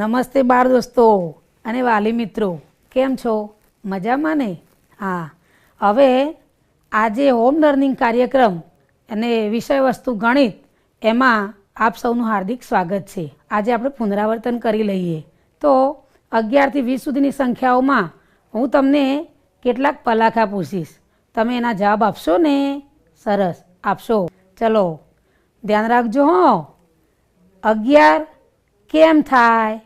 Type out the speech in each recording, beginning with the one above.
નમસ્તે બાળ દોસ્તો અને વાલી મિત્રો, કેમ છો? મજામાં ને? હા. હવે આજે હોમ લર્નિંગ કાર્યક્રમ અને વિષય વસ્તુ ગણિત, એમાં આપ સૌનું હાર્દિક સ્વાગત છે. આજે આપણે પુનરાવર્તન કરી લઈએ. તો અગિયારથી વીસ સુધીની સંખ્યાઓમાં હું તમને કેટલાક પલાખા પૂછીશ. તમે એના જવાબ આપશો ને? સરસ. આપશો. ચલો. ધ્યાન રાખજો હો. અગિયાર કેમ થાય?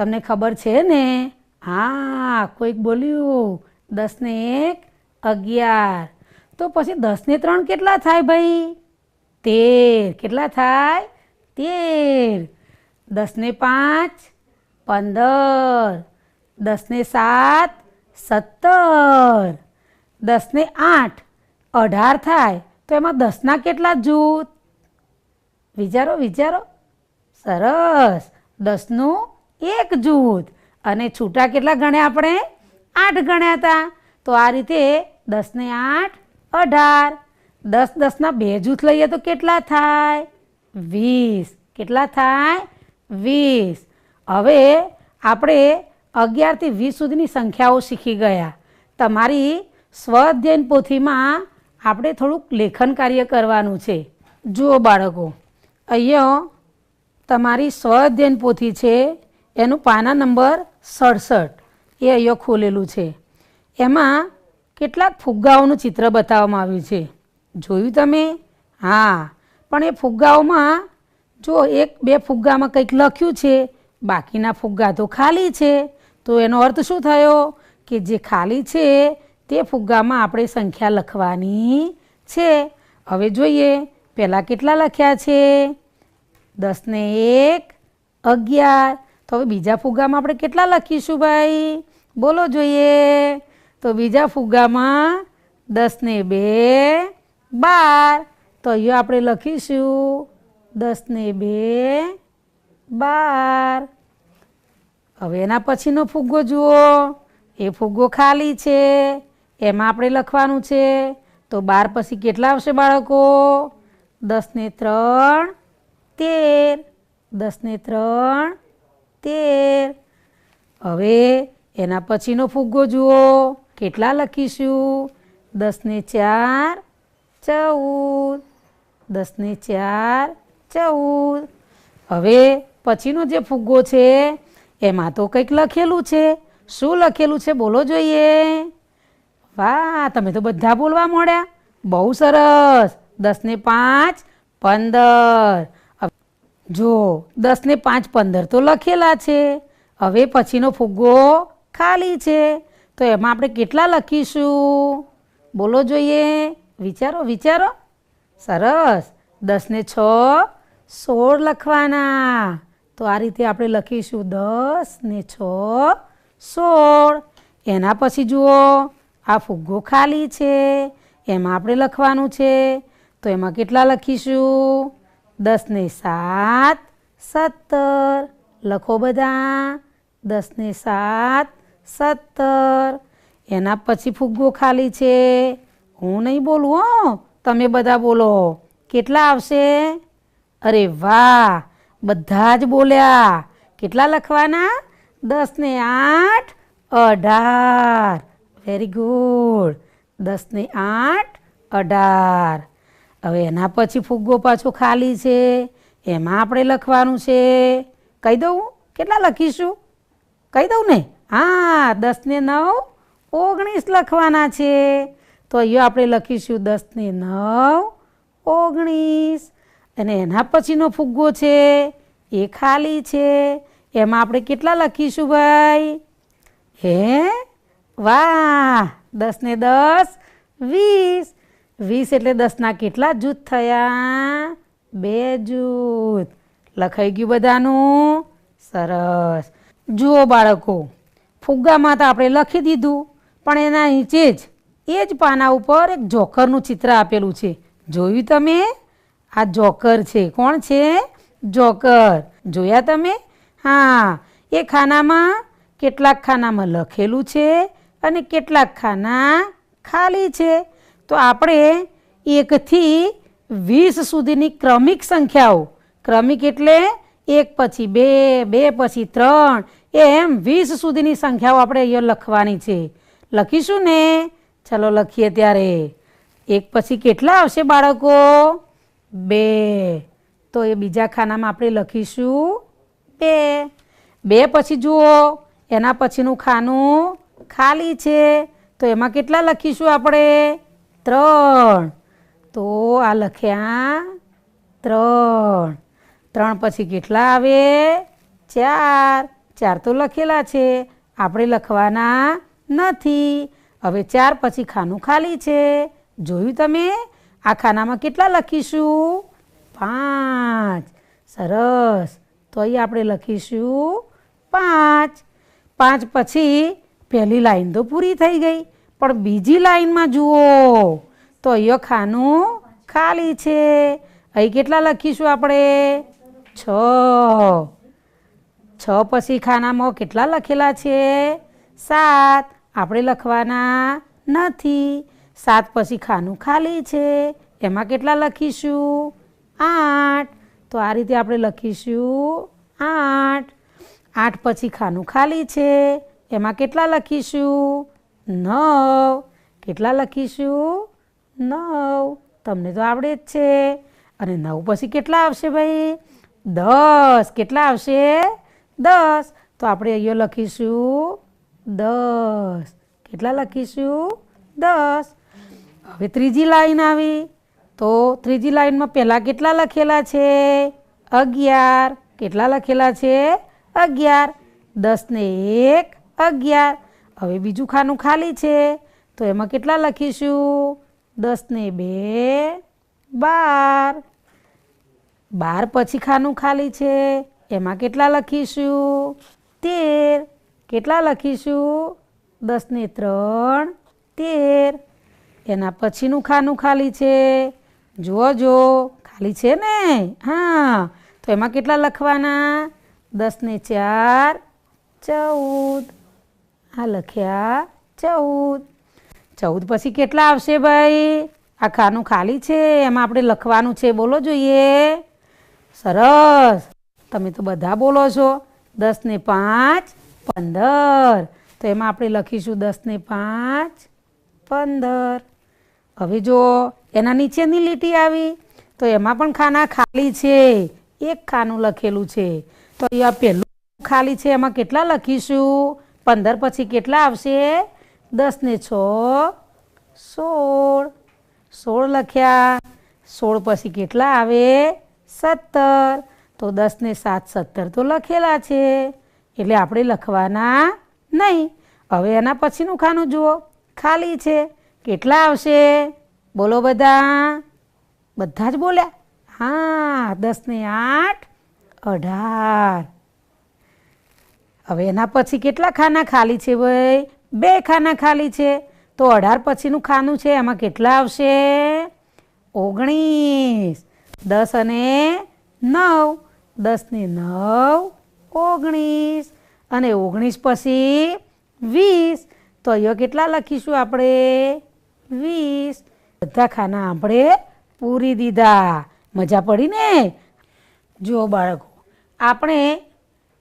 તમને ખબર છે ને? હા, કોઈક બોલ્યું દસ ને એક, અગિયાર. તો પછી દસ ને ત્રણ કેટલા થાય ભાઈ? તેર. કેટલા થાય? તેર. દસ ને પાંચ, પંદર. દસ ને સાત, સત્તર. દસ ને આઠ, અઢાર થાય. તો એમાં દસના કેટલા જૂથ? વિચારો વિચારો. સરસ. દસનું એક જૂથ. અને છૂટા કેટલા ગણ્યા આપણે? આઠ ગણ્યા હતા. તો આ રીતે દસને આઠ, અઢાર. દસ દસના બે જૂથ લઈએ તો કેટલા થાય? વીસ. કેટલા થાય? વીસ. હવે આપણે અગિયારથી વીસ સુધીની સંખ્યાઓ શીખી ગયા. તમારી સ્વઅધ્યયન પોથીમાં આપણે થોડુંક લેખન કાર્ય કરવાનું છે. જુઓ બાળકો, અહીંયા તમારી સ્વઅધ્યયન પોથી છે એનું પાના નંબર સડસઠ. એ અહીંયા ખોલેલું છે. એમાં કેટલાક ફુગ્ગાઓનું ચિત્ર બતાવવામાં આવ્યું છે. જોયું તમે? હા. પણ એ ફુગ્ગાઓમાં જો એક બે ફુગ્ગામાં કંઈક લખ્યું છે, બાકીના ફુગ્ગા તો ખાલી છે. તો એનો અર્થ શું થયો? કે જે ખાલી છે, તે ફુગ્ગામાં આપણે સંખ્યા લખવાની છે. હવે જોઈએ, પહેલાં કેટલા લખ્યા છે? દસને એક, અગિયાર તો હવે બીજા ફુગ્ગામાં આપણે કેટલા લખીશું ભાઈ? બોલો જોઈએ. તો બીજા ફુગ્ગામાં દસ ને બે, બાર. તો અહીંયા આપણે લખીશું દસ ને બે, બાર. હવે એના પછીનો ફુગ્ગો જુઓ. એ ફુગ્ગો ખાલી છે. એમાં આપણે લખવાનું છે. તો બાર પછી કેટલા આવશે બાળકો? દસ ને ત્રણ, તેર. દસ ને ત્રણ તેર. હવે એના પછીનો ફુગ્ગો જુઓ. કેટલા લખીશું? દસ ને ચાર, ચૌદ. દસ ને ચાર, ચૌદ. હવે પછીનો જે ફુગ્ગો છે, એમાં તો કંઈક લખેલું છે. શું લખેલું છે બોલો જોઈએ. વાહ, તમે તો બધા બોલવા મળ્યા. બહુ સરસ. દસ ને પાંચ, પંદર. જો દસ ને પાંચ પંદર તો લખેલા છે. હવે પછીનો ફુગ્ગો ખાલી છે. તો એમાં આપણે કેટલા લખીશું? બોલો જોઈએ. વિચારો વિચારો. સરસ. દસ ને છ, સોળ લખવાના. તો આ રીતે આપણે લખીશું દસ ને છ, સોળ. એના પછી જુઓ, આ ફુગ્ગો ખાલી છે. એમાં આપણે લખવાનું છે. તો એમાં કેટલા લખીશું? દસ ને સાત, સત્તર. લખો બધા. દસ ને સાત, સત્તર. એના પછી ફુગ્ગો ખાલી છે. હું નહીં બોલું, હો. તમે બધા બોલો. કેટલા આવશે? અરે વાહ! બધા જ બોલ્યા. કેટલા લખવાના? દસ ને આઠ, અઢાર. વેરી ગુડ દસ ને આઠ, અઢાર. હવે એના પછી ફુગ્ગો પાછો ખાલી છે, એમાં આપણે લખવાનું છે. કહી દઉં કેટલા લખીશું? કહી દઉં ને? હા, દસ ને નવ, ઓગણીસ લખવાના છે. તો અહીંયા આપણે લખીશું દસ ને નવ, ઓગણીસ. અને એના પછીનો ફુગ્ગો છે, એ ખાલી છે. એમાં આપણે કેટલા લખીશું ભાઈ? હે? વાહ, દસ ને દસ, વીસ. વીસ એટલે દસના કેટલા જૂથ થયા? બે જૂથ. લખાઈ ગયું બધાનું? સરસ. જુઓ બાળકો, ફુગ્ગામાં તો આપણે લખી દીધું, પણ એના નીચે જ, એ જ પાના ઉપર એક જોકરનું ચિત્ર આપેલું છે. જોયું તમે? આ જોકર છે. કોણ છે? જોકર. જોયા તમે? હા. એ ખાનામાં કેટલાક ખાનામાં લખેલું છે અને કેટલાક ખાના ખાલી છે. તો આપણે એકથી વીસ સુધીની ક્રમિક સંખ્યાઓ, ક્રમિક એટલે એક પછી બે બે પછી ત્રણ, એમ વીસ સુધીની સંખ્યાઓ આપણે અહીંયા લખવાની છે. લખીશું ને? ચલો લખીએ ત્યારે. એક પછી કેટલા આવશે બાળકો? બે. તો એ બીજા ખાનામાં આપણે લખીશું બે. બે પછી જુઓ, એના પછીનું ખાનું ખાલી છે. તો એમાં કેટલા લખીશું આપણે? ત્રણ. તો આ લખ્યા ત્રણ. ત્રણ પછી કેટલા આવે? ચાર. ચાર તો લખેલા છે. આપણે લખવાના નથી. હવે ચાર પછી ખાનું ખાલી છે. જોયું તમે? આ ખાનામાં કેટલા લખીશું? પાંચ. સરસ. તો અહીં આપણે લખીશું પાંચ. પાંચ પછી પહેલી લાઈન તો પૂરી થઈ ગઈ. પણ બીજી લાઈનમાં જુઓ, તો અહીંયા ખાનું ખાલી છે. અહીં કેટલા લખીશું આપણે? છ. છ પછી ખાનામાં કેટલા લખેલા છે? સાત. આપણે લખવાના નથી. સાત પછી ખાનું ખાલી છે. એમાં કેટલા લખીશું? આઠ. તો આ રીતે આપણે લખીશું આઠ. આઠ પછી ખાનું ખાલી છે. એમાં કેટલા લખીશું? નવ. કેટલા લખીશું? નવ. તમને તો આવડે જ છે. અને નવ પછી કેટલા આવશે ભાઈ? દસ. કેટલા આવશે? દસ. તો આપણે અહીંયા લખીશું દસ. કેટલા લખીશું? દસ. હવે ત્રીજી લાઈન આવી. તો ત્રીજી લાઈનમાં પહેલાં કેટલા લખેલા છે? અગિયાર. કેટલા લખેલા છે? અગિયાર. દસને એક, અગિયાર. હવે બીજું ખાનું ખાલી છે. તો એમાં કેટલા લખીશું? દસ ને બે, બાર. બાર પછી ખાનું ખાલી છે. એમાં કેટલા લખીશું? તેર. કેટલા લખીશું? દસ ને ત્રણ, તેર. એના પછીનું ખાનું ખાલી છે. જુઓ જો ખાલી છે ને? હા. તો એમાં કેટલા લખવાના? દસ ને ચાર, ચૌદ. આ લખ્યા ચૌદ. ચૌદ પછી કેટલા આવશે ભાઈ? આ ખાનું ખાલી છે, એમાં આપણે લખવાનું છે, બોલો જોઈએ. સરસ. તમે તો બધા બોલો છો. દસ ને પાંચ, પંદર. તો એમાં આપણે લખીશું દસ ને પાંચ, પંદર. હવે જો એના નીચેની લીટી આવી, તો એમાં પણ ખાના ખાલી છે. એક ખાનું લખેલું છે. તો અહીંયા પહેલું ખાલી છે, એમાં કેટલા લખીશું? પંદર પછી કેટલા આવશે? દસ ને છ, સોળ. સોળ લખ્યા. સોળ પછી કેટલા આવે? સત્તર. તો દસ ને સાત, સત્તર તો લખેલા છે. એટલે આપણે લખવાના નહીં. હવે એના પછીનું ખાનું જુઓ. ખાલી છે. કેટલા આવશે? બોલો બધા. બધા જ બોલ્યા? હા, દસ ને આઠ, અઢાર. હવે એના પછી કેટલા ખાના ખાલી છે ભાઈ? બે ખાના ખાલી છે. તો અઢાર પછીનું ખાનું છે, એમાં કેટલા આવશે? ઓગણીસ. દસ અને નવ. દસને નવ, ઓગણીસ. અને ઓગણીસ પછી વીસ. તો અહીંયા કેટલા લખીશું આપણે? વીસ. બધા ખાના આપણે પૂરી દીધા. મજા પડી ને? જુઓ બાળકો, આપણે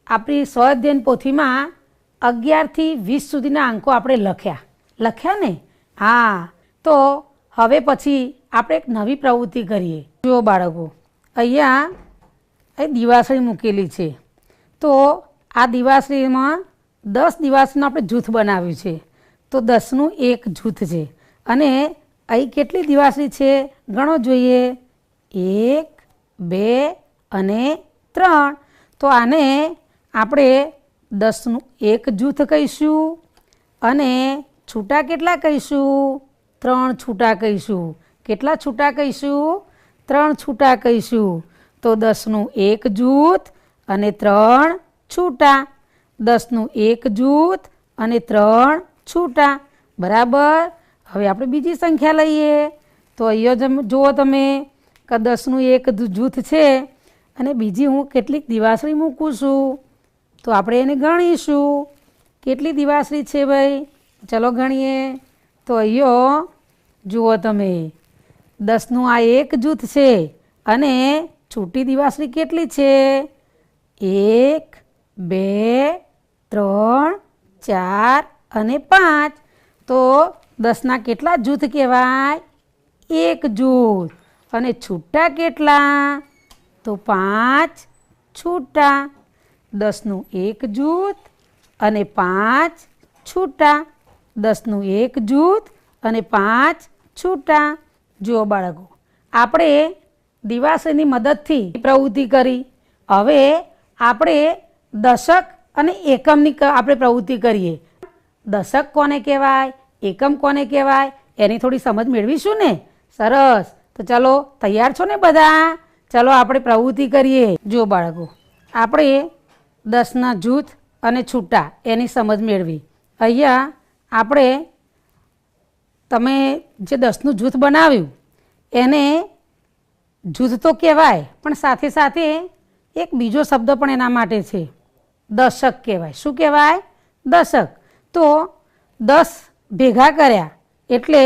આપણી સ્વઅધ્યયન પોથીમાં અગિયારથી વીસ સુધીના અંકો આપણે લખ્યા. લખ્યા ને? હા. તો હવે પછી આપણે એક નવી પ્રવૃત્તિ કરીએ. જુઓ બાળકો, અહીંયા એ દિવાસળી મૂકેલી છે. તો આ દિવાસળીમાં દસ દિવાસળીનું આપણે જૂથ બનાવ્યું છે. તો દસનું એક જૂથ છે. અને અહીં કેટલી દિવાસળી છે? ગણો જોઈએ. એક, બે અને ત્રણ. તો આને આપણે દસનું એક જૂથ કહીશું અને છૂટા કેટલા કહીશું? ત્રણ છૂટા કહીશું. કેટલા છૂટા કહીશું? ત્રણ છૂટા કહીશું. તો દસનું એક જૂથ અને ત્રણ છૂટા. દસનું એક જૂથ અને ત્રણ છૂટા. બરાબર? હવે આપણે બીજી સંખ્યા લઈએ. તો અહીંયા જુઓ તમે કે દસનું એક જૂથ છે. અને બીજી હું કેટલીક દિવાસળી મૂકું છું. તો આપણે એને ગણીશું. કેટલી દિવાસળી છે ભાઈ? ચલો ગણીએ. તો અહીંયો જુઓ તમે. દસનું આ એક જૂથ છે અને છૂટી દિવાસળી કેટલી છે? એક, બે, ત્રણ, ચાર અને પાંચ. તો દસના કેટલા જૂથ કહેવાય? એક જૂથ. અને છૂટા કેટલા? તો પાંચ છૂટા. દસનું એક જૂથ અને પાંચ છૂટા. દસનું એક જૂથ અને પાંચ છૂટા. જુઓ બાળકો, આપણે દિવાસની મદદથી પ્રવૃત્તિ કરી. હવે આપણે દશક અને એકમની આપણે પ્રવૃત્તિ કરીએ. દશક કોને કહેવાય? એકમ કોને કહેવાય? એની થોડી સમજ મેળવીશું ને? સરસ. તો ચાલો, તૈયાર છો ને બધા? ચાલો, આપણે પ્રવૃત્તિ કરીએ. જો બાળકો, આપણે દસના જૂથ અને છૂટા, એની સમજ મેળવી. અહીંયા આપણે તમે જે દસનું જૂથ બનાવ્યું, એને જૂથ તો કહેવાય, પણ સાથે સાથે એક બીજો શબ્દ પણ એના માટે છે. દશક કહેવાય. શું કહેવાય? દશક. તો દસ ભેગા કર્યા એટલે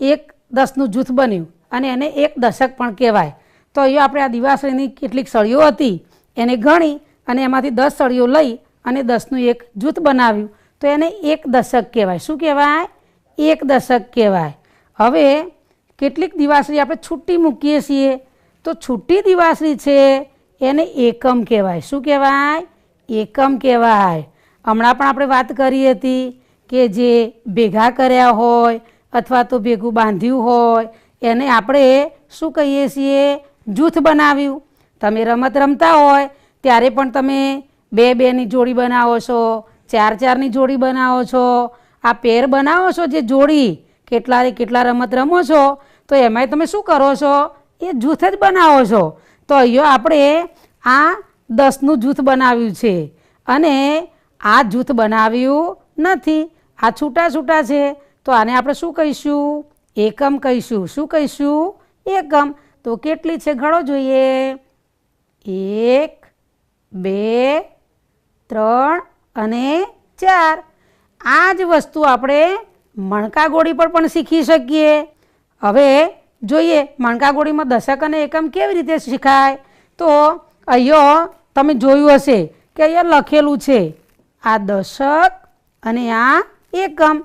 એક દસનું જૂથ બન્યું અને એને એક દશક પણ કહેવાય. તો અહીંયા આપણે આ દિવાસળીની કેટલીક સળીઓ હતી, એને ગણી અને એમાંથી દસ સળીઓ લઈ અને દસનું એક જૂથ બનાવ્યું. તો એને એક દશક કહેવાય. શું કહેવાય? એક દશક કહેવાય. હવે કેટલીક દિવાસળી આપણે છૂટી મૂકીએ છીએ. તો છૂટી દિવાસળી છે એને એકમ કહેવાય. શું કહેવાય? એકમ કહેવાય. હમણાં પણ આપણે વાત કરી હતી કે જે ભેગા કર્યા હોય અથવા તો ભેગું બાંધ્યું હોય, એને આપણે શું કહીએ છીએ? જૂથ બનાવ્યું. તમે રમત રમતા હોય ત્યારે પણ તમે બે બેની જોડી બનાવો છો, ચાર ચારની જોડી બનાવો છો, આ પેર બનાવો છો જે જોડી કેટલા કેટલા રમત રમો છો, તો એમાંય તમે શું કરો છો? એ જૂથ જ બનાવો છો. તો અહીંયા આપણે આ દસનું જૂથ બનાવ્યું છે અને આ જૂથ બનાવ્યું નથી. આ છૂટા છૂટા છે. તો આને આપણે શું કહીશું? એકમ કહીશું. શું કહીશું? એકમ. તો કેટલી છે? ઘણો જોઈએ. એક બે, ત્રણ અને ચાર. આ જ વસ્તુ આપણે મણકા ગોળી પર પણ શીખી શકીએ. હવે જોઈએ મણકા ગોળીમાં દશક અને એકમ કેવી રીતે શીખાય? તો અહીંયા તમે જોયું હશે કે અહીંયા લખેલું છે, આ દશક અને આ એકમ.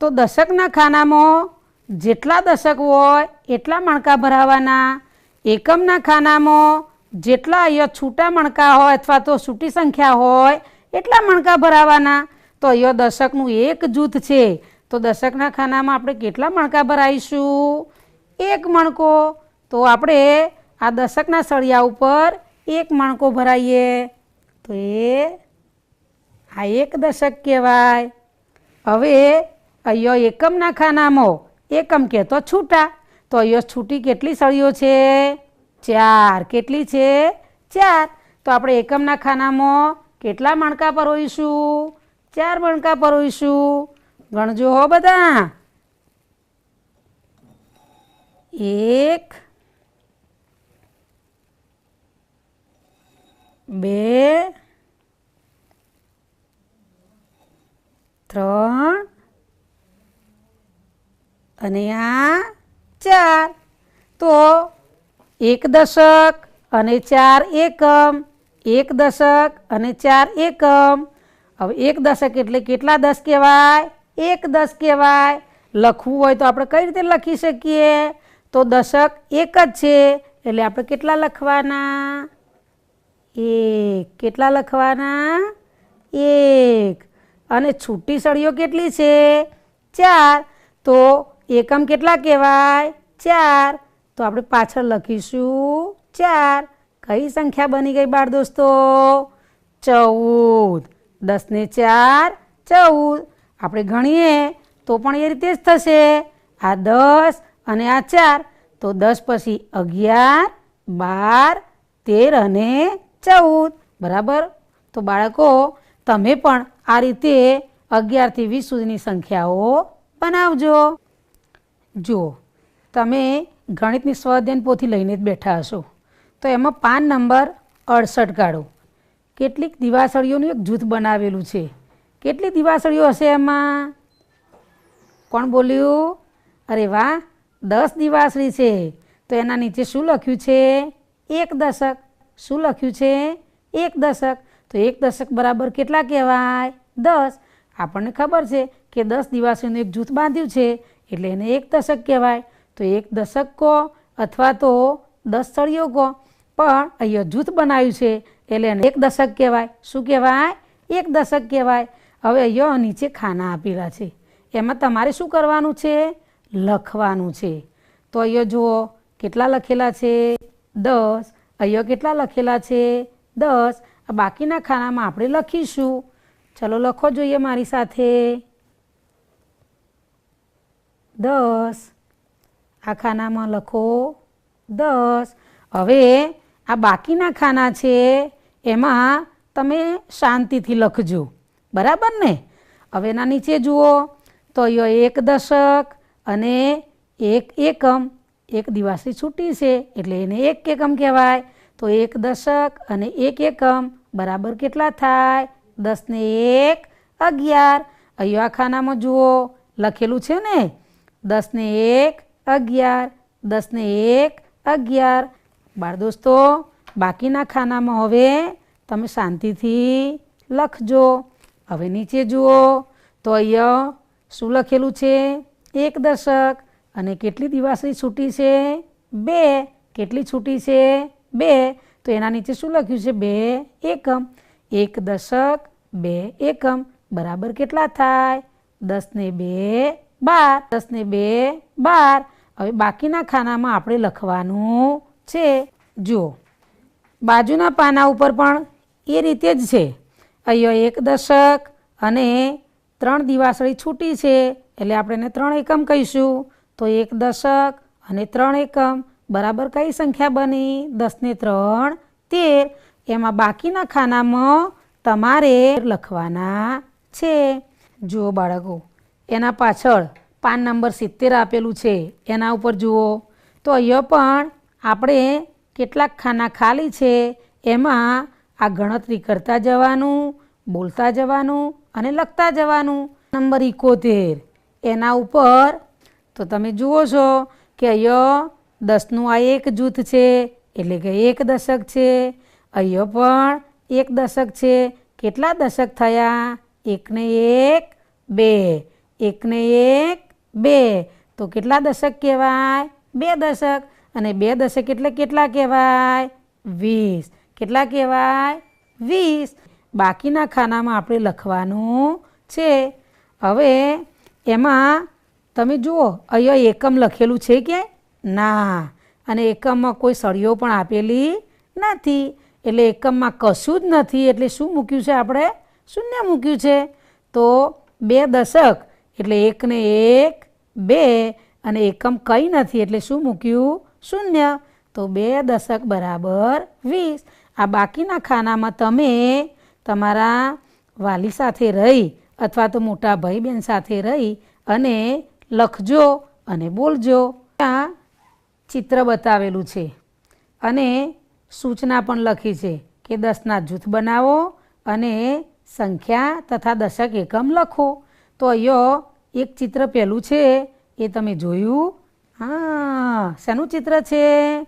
તો દશકના ખાનામાં જેટલા દશક હોય એટલા મણકા ભરાવાના. એકમના ખાનામાં જેટલા અહીંયા છૂટા મણકા હોય અથવા તો છૂટી સંખ્યા હોય, એટલા મણકા ભરાવાના. તો અહીંયા દશકનું એક જૂથ છે. તો દશકના ખાનામાં આપણે કેટલા મણકા ભરાઈશું? એક મણકો. તો આપણે આ દશકના સળિયા ઉપર એક મણકો ભરાઈએ. તો એ આ એક દશક કહેવાય. હવે અહીંયા એકમના ખાનામાં, એકમ કે તો છૂટા. તો અહીંયા છૂટી કેટલી સળીઓ છે? ચાર. કેટલી છે? ચાર. તો આપણે એકમના ખાનામાં કેટલા મણકા પરોઈશું ચાર મણકા પરોઈશું ગણજો હો બધા. એક, બે, ત્રણ, અને આ ચાર. તો એક દશક અને ચાર એકમ, એક દશક અને ચાર એકમ. હવે એક દશક એટલે કેટલા દસ કહેવાય? એક દસ કહેવાય. લખવું હોય તો આપણે કઈ રીતે લખી શકીએ? તો દશક એક જ છે. એટલે આપણે કેટલા લખવાના? એક. કેટલા લખવાના? એક. અને છૂટી સળીઓ કેટલી છે? ચાર. તો એકમ કેટલા કહેવાય? ચાર. તો આપણે પાછળ લખીશું ચાર. કઈ સંખ્યા બની ગઈ બાળ દોસ્તો? ચૌદ. દસને ચાર, ચૌદ. આપણે ગણીએ તો પણ એ રીતે જ થશે. આ દસ અને આ ચાર. તો દસ પછી અગિયાર, બાર, તેર અને ચૌદ. બરાબર? તો બાળકો, તમે પણ આ રીતે અગિયારથી વીસ સુધીની સંખ્યાઓ બનાવજો. જુઓ, તમે ગણિતની સ્વાધ્યાયન પોથી લઈને જ બેઠા હશો. તો એમાં પાન નંબર અડસઠ કાઢો. કેટલીક દિવાસળીઓનું એક જૂથ બનાવેલું છે. કેટલી દિવાસળીઓ હશે એમાં? કોણ બોલ્યું? અરે વાહ, દસ દિવાસળી છે. તો એના નીચે શું લખ્યું છે? એક દશક. શું લખ્યું છે? એક દશક. તો એક દશક બરાબર કેટલા કહેવાય? દસ. આપણને ખબર છે કે દસ દિવાસળીનું એક જૂથ બાંધ્યું છે. એટલે એને એક દશક કહેવાય. તો એક દશક કહો અથવા તો દસ સળીઓ કહો પણ અહીંયા જૂથ બનાવ્યું છે એટલે એને એક દશક કહેવાય. શું કહેવાય? એક દશક કહેવાય. હવે અહીંયા નીચે ખાના આપેલા છે. એમાં તમારે શું કરવાનું છે? લખવાનું છે. તો અહીંયા જુઓ, કેટલા લખેલા છે? દસ. અહીંયા કેટલા લખેલા છે? દસ. બાકીના ખાનામાં આપણે લખીશું. ચલો લખો જોઈએ મારી સાથે. દસ. આ ખાનામાં લખો દસ. હવે આ બાકીના ખાના છે, એમાં તમે શાંતિથી લખજો. બરાબર ને? હવે એના નીચે જુઓ, તો અહીંયા એક દશક અને એક એકમ. એક દિવસની છૂટી છે, એટલે એને એક એકમ કહેવાય. તો એક દશક અને એક એકમ, બરાબર કેટલા થાય? દસ ને એક, અગિયાર. અહીંયા ખાનામાં જુઓ, લખેલું છે ને? દસ ને એક અગિયાર, દસને એક, અગિયાર. બાળ દોસ્તો, બાકીના ખાનામાં હવે તમે શાંતિથી લખજો. હવે નીચે જુઓ. તો અહીંયા શું લખેલું છે? એક દશક. અને કેટલી દિવાસળી છૂટી છે? બે. કેટલી છૂટી છે? બે. તો એના નીચે શું લખ્યું છે? બે એકમ. એક દશક, બે એકમ. બરાબર કેટલા થાય? દસ ને બે બાર. દસ ને બે બાર. હવે બાકીના ખાનામાં આપણે લખવાનું છે, જુઓ. બાજુના પાના ઉપર પણ એ રીતે જ છે. અહીંયા એક દશક અને ત્રણ દિવાસળી છૂટી છે, એટલે આપણે એને ત્રણ એકમ કહીશું. તો એક દશક અને ત્રણ એકમ, બરાબર કઈ સંખ્યા બની? દસ ને ત્રણ, તેર. એમાં બાકીના ખાનામાં તમારે લખવાના છે. જુઓ બાળકો, એના પાછળ પાન નંબર સિત્તેર આપેલું છે. એના ઉપર જુઓ. તો અહીંયા પણ આપણે કેટલાક ખાના ખાલી છે. એમાં આ ગણતરી કરતા જવાનું, બોલતા જવાનું અને લખતા જવાનું. નંબર ઇકોતેર એના ઉપર તો તમે જુઓ છો કે અહીંયા દસનું આ એક જૂથ છે, એટલે કે એક દશક છે. અહીંયા પણ એક દશક છે. કેટલા દશક થયા? એકને એક, બે. એકને એક બે. તો કેટલા દશક કહેવાય? બે દશક. અને બે દશક એટલે કેટલા કહેવાય? વીસ. કેટલા કહેવાય? વીસ. બાકીના ખાનામાં આપણે લખવાનું છે. હવે એમાં તમે જુઓ, અહીંયા એકમ લખેલું છે કે ના. અને એકમમાં કોઈ સળીઓ પણ આપેલી નથી. એટલે એકમમાં કશું જ નથી. એટલે શું મૂક્યું છે આપણે? શૂન્ય મૂક્યું છે. તો બે દશક એટલે એકને એક બે અને એકમ કંઈ નથી એટલે શું મૂક્યું? શૂન્ય. તો બે દશક બરાબર વીસ. આ બાકીના ખાનામાં તમે તમારા વાલી સાથે રહી અથવા તો મોટા ભાઈ બહેન સાથે રહી અને લખજો અને બોલજો. આ ચિત્ર બતાવેલું છે અને સૂચના પણ લખી છે કે દસના જૂથ બનાવો અને સંખ્યા તથા દશક એકમ લખો. તો અહીંયા એક ચિત્ર પહેલું છે, એ તમે જોયું? હા, શેનું ચિત્ર છે?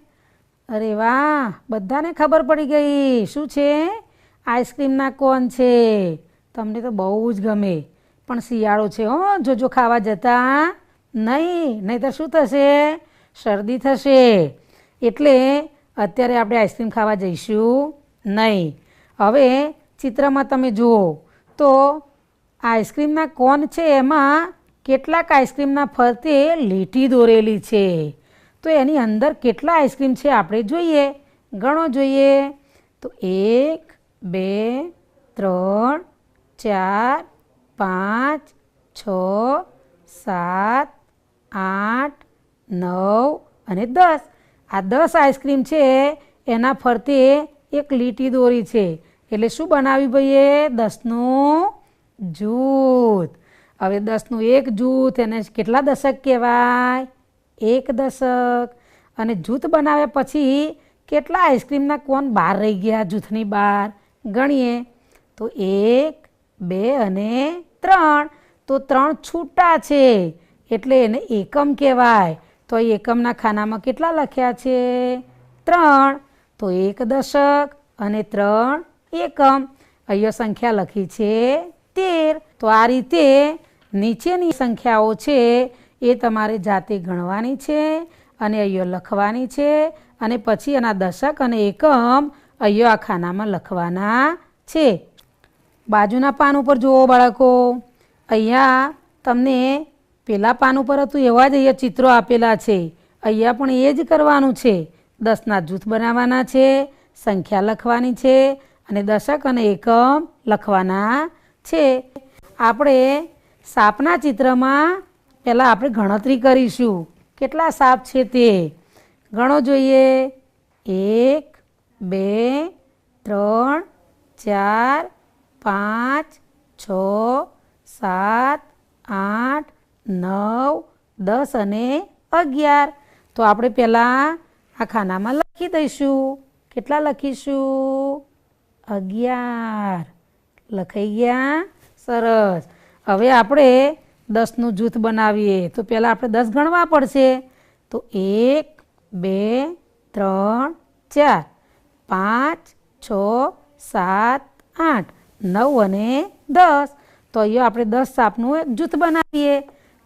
અરે વાહ, બધાને ખબર પડી ગઈ. શું છે? આઈસ્ક્રીમના કોન છે. તમને તો બહુ જ ગમે. પણ શિયાળો છે હો, જોજો ખાવા જતા. નહીં નહીં તો શું થશે? શરદી થશે. એટલે અત્યારે આપણે આઈસ્ક્રીમ ખાવા જઈશું. નહીં. હવે ચિત્રમાં તમે જુઓ, તો આઈસ્ક્રીમના કોન છે એમાં કેટલાક આઈસ્ક્રીમના ફરતે લીટી દોરેલી છે. તો એની અંદર કેટલા આઈસ્ક્રીમ છે આપણે જોઈએ. ગણો જોઈએ. તો એક, બે, ત્રણ, ચાર, પાંચ, છ, સાત, આઠ, નવ અને દસ. આ દસ આઈસ્ક્રીમ છે એના ફરતે એક લીટી દોરી છે. એટલે શું બનાવ્યું ભાઈએ? દસનું જૂથ. હવે દસનું એક જૂથ એને કેટલા દશક કહેવાય? એક દશક. અને જૂથ બનાવ્યા પછી કેટલા આઈસ્ક્રીમના કોન બહાર રહી ગયા જૂથની બહાર? ગણીએ. તો એક, બે અને ત્રણ. તો ત્રણ છૂટા છે. એટલે એને એકમ કહેવાય. તો એકમના ખાનામાં કેટલા લખ્યા છે? ત્રણ. તો એક દશક અને ત્રણ એકમ. અહીંયા સંખ્યા લખી છે તેર. તો આ રીતે નીચેની સંખ્યાઓ છે એ તમારે જાતે ગણવાની છે અને અહીંયા લખવાની છે અને પછી એના દશક અને એકમ અહીંયા આ ખાનામાં લખવાના છે. બાજુના પાન ઉપર જુઓ બાળકો. અહીંયા તમને પેલા પાન ઉપર હતું એવા જ અહીંયા ચિત્રો આપેલા છે. અહીંયા પણ એ જ કરવાનું છે. દસના જૂથ બનાવવાના છે, સંખ્યા લખવાની છે અને દશક અને એકમ લખવાના છે. આપણે સાપના ચિત્રમાં પહેલાં આપણે ગણતરી કરીશું. કેટલા સાપ છે તે? ગણો જોઈએ. એક, બે, ત્રણ, ચાર, પાંચ, છ, સાત, આઠ, નવ, દસ અને અગિયાર. તો આપણે પહેલાં આ ખાનામાં લખી દઈશું. કેટલા લખીશું? અગિયાર. લખાઈ ગયા? સરસ. હવે આપણે દસનું જૂથ બનાવીએ, તો પહેલાં આપણે દસ ગણવા પડશે. તો એક, બે, ત્રણ, ચાર, પાંચ, છ, સાત, આઠ, નવ અને દસ. તો અહીંયા આપણે દસ સાપનું એક જૂથ બનાવીએ.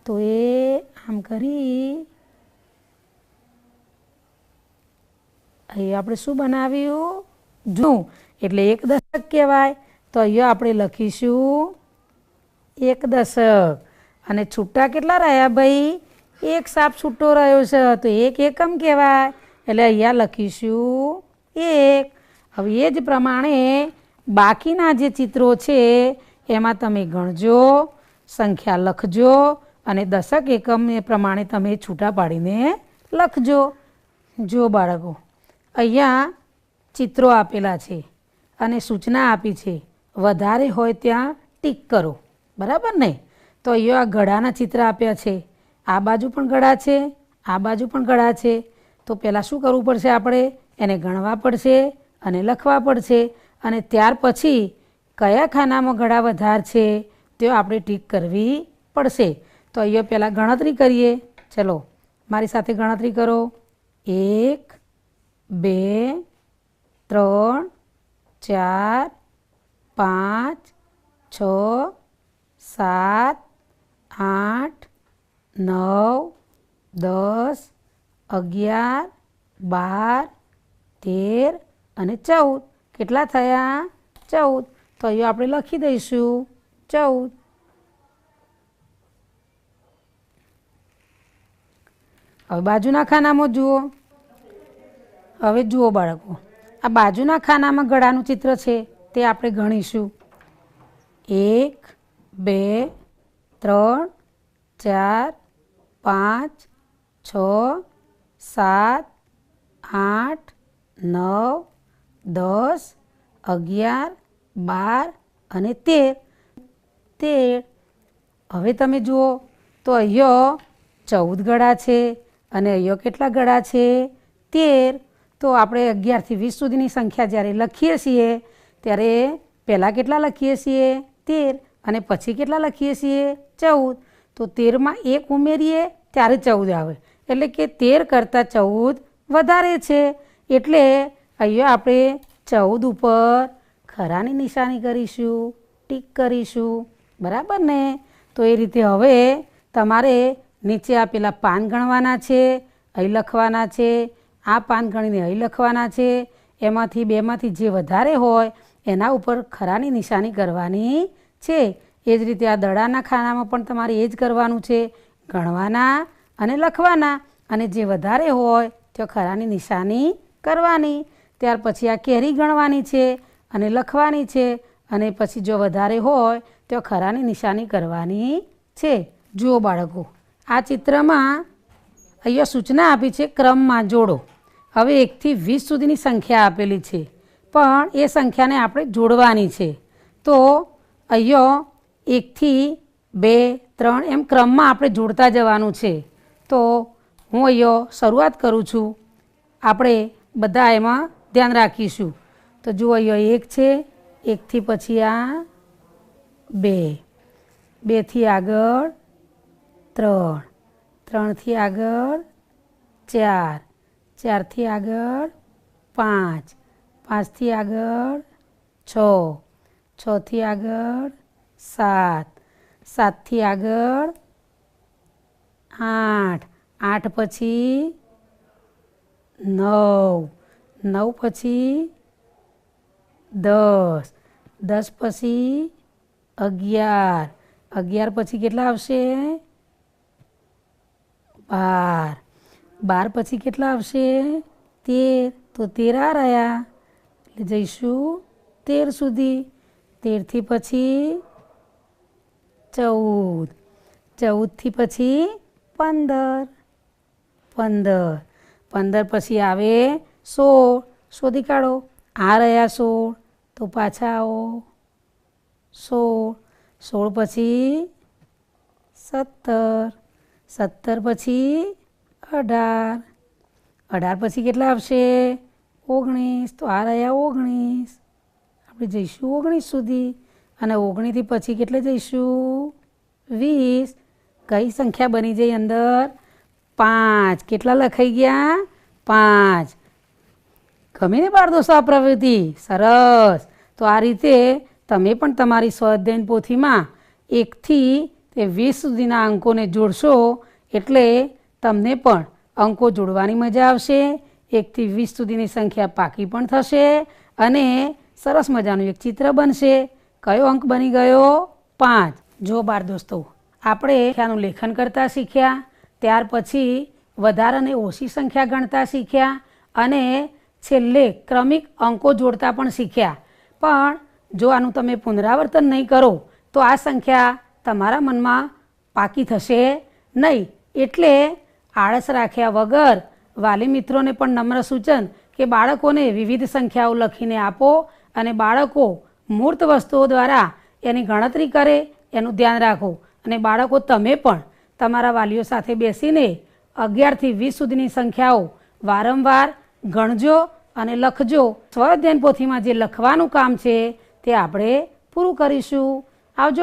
તો એ આમ કરી અહીંયા આપણે શું બનાવ્યું? જૂ એટલે એક દશક કહેવાય. તો અહીંયા આપણે લખીશું એક દશક. અને છૂટા કેટલા રહ્યા ભાઈ? એક સાપ છૂટો રહ્યો છે. તો એક એકમ કહેવાય. એટલે અહીંયા લખીશું. એક. હવે એ જ પ્રમાણે બાકીના જે ચિત્રો છે, એમાં તમે ગણજો, સંખ્યા લખજો અને દશક એકમ એ પ્રમાણે તમે છૂટા પાડીને લખજો. જો બાળકો, અહીંયા ચિત્રો આપેલા છે અને સૂચના આપી છે. વધારે હોય ત્યાં ટીક કરો. બરાબર ને? તો અહીંયા આ ગળાના ચિત્ર આપ્યા છે. આ બાજુ પણ ગળા છે, આ બાજુ પણ ગળા છે. તો પહેલાં શું કરવું પડશે આપણે? એને ગણવા પડશે અને લખવા પડશે. અને ત્યાર પછી કયા ખાનામાં ગળા વધાર છે તે આપણે ટીક કરવી પડશે. તો અહીંયા પહેલાં ગણતરી કરીએ. ચલો, મારી સાથે ગણતરી કરો. એક, બે, ત્રણ, ચાર, પાંચ, છ સાત, આઠ, નવ, દસ, અગિયાર, બાર, તેર અને ચૌદ. કેટલા થયા? ચૌદ. તો અહીંયા આપણે લખી દઈશું. ચૌદ. હવે બાજુના ખાનામાં જુઓ. હવે જુઓ બાળકો. આ બાજુના ખાનામાં ગળાનું ચિત્ર છે તે આપણે ગણીશું. એક બે, ત્રણ, ચાર, પાંચ, છ, સાત, આઠ, નવ, દસ, અગિયાર, બાર અને તેર. તેર. હવે તમે જુઓ, તો અહીંયા ચૌદ ગળા છે અને અહીંયા કેટલા ગળા છે? તેર. તો આપણે અગિયારથી વીસ સુધીની સંખ્યા જ્યારે લખીએ છીએ, ત્યારે પહેલાં કેટલા લખીએ છીએ? તેર. અને પછી કેટલા લખીએ છીએ? ચૌદ. તો તેરમાં એક ઉમેરીએ, ત્યારે ચૌદ આવે. એટલે કે તેર કરતાં ચૌદ વધારે છે. એટલે અહીંયા આપણે ચૌદ ઉપર ખરાની નિશાની કરીશું, ટીક કરીશું. બરાબર ને? તો એ રીતે હવે તમારે નીચે આપેલા પાન ગણવાના છે, અહીં લખવાના છે. આ પાન ગણીને અહીં લખવાના છે. એમાંથી બેમાંથી જે વધારે હોય, એના ઉપર ખરાની નિશાની કરવાની છે. એ જ રીતે આ દડાના ખાનામાં પણ તમારે એ જ કરવાનું છે. ગણવાના અને લખવાના. અને જે વધારે હોય તો ખરાની નિશાની કરવાની. ત્યાર પછી આ કેરી ગણવાની છે અને લખવાની છે. અને પછી જો વધારે હોય તો ખરાની નિશાની કરવાની છે. જુઓ બાળકો, આ ચિત્રમાં અહીંયા સૂચના આપી છે ક્રમમાં જોડો. હવે એકથી વીસ સુધીની સંખ્યા આપેલી છે. પણ એ સંખ્યાને આપણે જોડવાની છે. તો અહીંયા એકથી બે, ત્રણ, એમ ક્રમમાં આપણે જોડતા જવાનું છે. તો હું અહીંયા શરૂઆત કરું છું. આપણે બધા એમાં ધ્યાન રાખીશું. તો જુઓ અહીંયા એક છે, એકથી પછી આ બે. બેથી આગળ ત્રણ. ત્રણથી આગળ ચાર. ચારથી આગળ પાંચ. પાંચથી આગળ છ. છથી આગળ સાત. સાતથી આગળ આઠ. આઠ પછી નવ. નવ પછી દસ. દસ પછી અગિયાર. અગિયાર પછી કેટલા આવશે? બાર. બાર પછી કેટલા આવશે? તેર. તો તેર આ રહ્યા. એટલે જઈશું તેર સુધી. તેરથી પછી ચૌદ. ચૌદથી પછી પંદર. પંદર. પંદર પછી આવે સોળ. શોધી કાઢો. આ રહ્યા સોળ. તો પાછા આવો. સોળ. સોળ પછી સત્તર. સત્તર પછી અઢાર. અઢાર પછી કેટલા આવશે? ઓગણીસ. તો આ રહ્યા ઓગણીસ. આપણે જઈશું ઓગણીસ સુધી. અને ઓગણીસથી પછી કેટલે જઈશું? વીસ. કઈ સંખ્યા બની જઈ અંદર? પાંચ. કેટલા લખાઈ ગયા? પાંચ. ગમે ને બાળ દોસ્તો આ પ્રવૃત્તિ. સરસ. તો આ રીતે તમે પણ તમારી સ્વાધ્યાયન પોથીમાં એકથી તે વીસ સુધીના અંકોને જોડશો એટલે તમને પણ અંકો જોડવાની મજા આવશે. એકથી વીસ સુધીની સંખ્યા પાકી પણ થશે અને સરસ મજાનું એક ચિત્ર બનશે. કયો અંક બની ગયો? પાંચ. જો બાર દોસ્તો, આપણે સંખ્યાનું લેખન કરતા શીખ્યા, ત્યાર પછી વધારે અને ઓછી સંખ્યા ગણતા શીખ્યા અને છેલ્લે ક્રમિક અંકો જોડતા પણ શીખ્યા. પણ જો આનું તમે પુનરાવર્તન નહીં કરો, તો આ સંખ્યા તમારા મનમાં પાકી થશે નહીં. એટલે આળસ રાખ્યા વગર વાલી મિત્રોને પણ નમ્ર સૂચન કે બાળકોને વિવિધ સંખ્યાઓ લખીને આપો. અને બાળકો મૂર્ત વસ્તુઓ દ્વારા એની ગણતરી કરે, એનું ધ્યાન રાખો. અને બાળકો, તમે પણ તમારા વાલીઓ સાથે બેસીને અગિયારથી વીસ સુધીની સંખ્યાઓ વારંવાર ગણજો અને લખજો. સ્વઅધ્યયન પોથીમાં જે લખવાનું કામ છે તે આપણે પૂરું કરીશું. આવજો.